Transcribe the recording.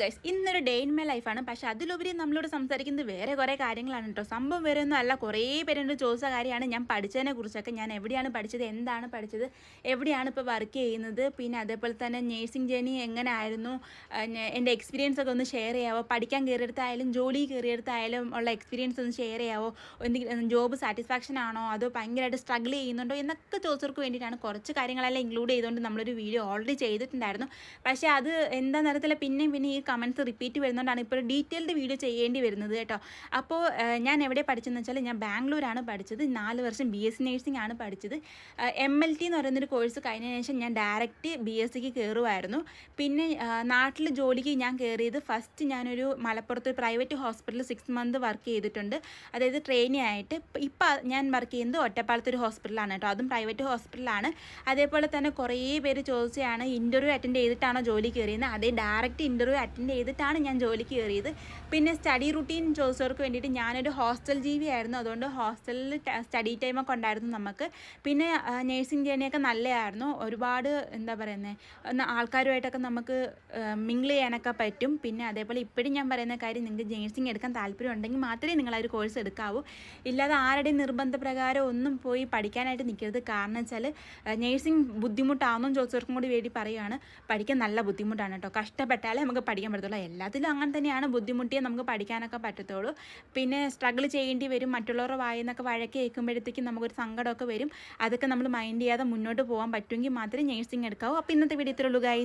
Guys ഇന്നൊരു day in my ലൈഫാണ് പക്ഷേ അതിലുപരി നമ്മളോട് സംസാരിക്കുന്നത് വേറെ കുറേ കാര്യങ്ങളാണ് കേട്ടോ സംഭവം വേറെ ഒന്നും അല്ല. കുറേ പേരെന്നോട് ചോദിച്ച കാര്യമാണ് ഞാൻ പഠിച്ചതിനെ കുറിച്ചൊക്കെ. ഞാൻ എവിടെയാണ് പഠിച്ചത് എന്താണ് പഠിച്ചത് എവിടെയാണ് ഇപ്പോൾ വർക്ക് ചെയ്യുന്നത് പിന്നെ അതേപോലെ തന്നെ നേഴ്സിംഗ് ജേണി എങ്ങനെ ആയിരുന്നു എന്റെ എക്സ്പീരിയൻസ് ഒക്കെ ഒന്ന് ഷെയർ ചെയ്യാവോ? പഠിക്കാൻ കയറിയെടുത്തായാലും ജോലി കയറിയെടുത്തായാലും ഉള്ള എക്സ്പീരിയൻസ് ഒന്ന് ഷെയർ ചെയ്യാവോ? എന്തെങ്കിലും ജോബ് സാറ്റിസ്ഫാക്ഷൻ ആണോ? അതോ ഭയങ്കരമായിട്ട് സ്ട്രഗിൾ ചെയ്യുന്നുണ്ടോ? എന്നൊക്കെ ചോദിച്ചവർക്ക് വേണ്ടിയിട്ടാണ് കുറച്ച് കാര്യങ്ങളെല്ലാം ഇൻക്ലൂഡ് ചെയ്തുകൊണ്ട് നമ്മളൊരു വീഡിയോ ഓൾറെഡി ചെയ്തിട്ടുണ്ടായിരുന്നു. പക്ഷേ അത് എന്താ നേരത്തില്ല പിന്നെയും പിന്നെ ഈ കമൻസ് റിപ്പീറ്റ് വരുന്നതുകൊണ്ടാണ് ഇപ്പോൾ ഡീറ്റെയിൽഡ് വീഡിയോ ചെയ്യേണ്ടി വരുന്നത് കേട്ടോ. അപ്പോൾ ഞാൻ എവിടെ പഠിച്ചതെന്ന് വെച്ചാൽ ഞാൻ ബാംഗ്ലൂരാണ് പഠിച്ചത്. നാല് വർഷം ബി എസ് സി നേഴ്സിംഗ് ആണ് പഠിച്ചത്. എം എൽ ടി എന്ന് പറയുന്നൊരു കോഴ്സ് കഴിഞ്ഞതിന് ശേഷം ഞാൻ ഡയറക്റ്റ് ബി എസ് സിക്ക് കയറുമായിരുന്നു പിന്നെ നാട്ടിൽ ജോലിക്ക് ഞാൻ കയറിയത് ഫസ്റ്റ് ഞാനൊരു മലപ്പുറത്ത് പ്രൈവറ്റ് ഹോസ്പിറ്റലിൽ സിക്സ് മന്ത് വർക്ക് ചെയ്തിട്ടുണ്ട്. അതായത് ട്രെയിനി ആയിട്ട്. ഇപ്പം ഞാൻ വർക്ക് ചെയ്യുന്നത് ഒറ്റപ്പാലത്തെ ഒരു ഹോസ്പിറ്റലാണ് കേട്ടോ. അതും പ്രൈവറ്റ് ഹോസ്പിറ്റലാണ് അതേപോലെ തന്നെ കുറേ പേര് ചോദിച്ചതാണ് ഇന്റർവ്യൂ അറ്റൻഡ് ചെയ്തിട്ടാണോ ജോലി കയറിയത് അതേ ഡയറക്റ്റ് ഇന്റർവ്യൂ ചെയ്തിട്ടാണ് ഞാൻ ജോലിക്ക് കയറിയത്. പിന്നെ സ്റ്റഡി റുട്ടീൻ ചോദിച്ചവർക്ക് വേണ്ടിയിട്ട് ഞാനൊരു ഹോസ്റ്റൽ ജീവി ആയിരുന്നു അതുകൊണ്ട് ഹോസ്റ്റലിൽ സ്റ്റഡി ടൈമൊക്കെ ഉണ്ടായിരുന്നു നമുക്ക്. പിന്നെ നേഴ്സിംഗ് ജേണിയൊക്കെ നല്ലതായിരുന്നു. ഒരുപാട് എന്താ പറയുന്നത് ആൾക്കാരുമായിട്ടൊക്കെ നമുക്ക് മിങ്കിൾ ചെയ്യാനൊക്കെ പറ്റും. പിന്നെ അതേപോലെ ഇപ്പോഴും ഞാൻ പറയുന്ന കാര്യം നിങ്ങൾക്ക് നേഴ്സിംഗ് എടുക്കാൻ താല്പര്യം ഉണ്ടെങ്കിൽ മാത്രമേ നിങ്ങൾ ആ ഒരു കോഴ്സ് എടുക്കാവൂ. ഇല്ലാതെ ആരുടെയും നിർബന്ധപ്രകാരം ഒന്നും പോയി പഠിക്കാനായിട്ട് നിൽക്കരുത്. കാരണം വെച്ചാൽ നേഴ്സിംഗ് ബുദ്ധിമുട്ടാണെന്നും ചോദിച്ചവർക്കും കൂടി വേണ്ടി പറയുകയാണ് പഠിക്കാൻ നല്ല ബുദ്ധിമുട്ടാണ് കേട്ടോ. കഷ്ടപ്പെട്ടാലേ നമുക്ക് പഠിക്കാൻ പറ്റത്തുള്ളൂ. എല്ലാത്തിലും അങ്ങനെ തന്നെയാണ് ബുദ്ധിമുട്ടിയേ നമുക്ക് പഠിക്കാനൊക്കെ പറ്റത്തുള്ളൂ. പിന്നെ സ്ട്രഗിൾ ചെയ്യേണ്ടി വരും മറ്റുള്ളവരുടെ വായെന്നൊക്കെ വഴക്ക് കേൾക്കുമ്പോഴത്തേക്കും നമുക്കൊരു സങ്കടമൊക്കെ വരും. അതൊക്കെ നമ്മൾ മൈൻഡ് ചെയ്യാതെ മുന്നോട്ട് പോകാൻ പറ്റുമെങ്കിൽ മാത്രമേ നേഴ്സിംഗ് എടുക്കാവൂ. അപ്പോൾ ഇന്നത്തെ വീഡിയോ ഇത്രയുള്ളൂ ഗൈസ്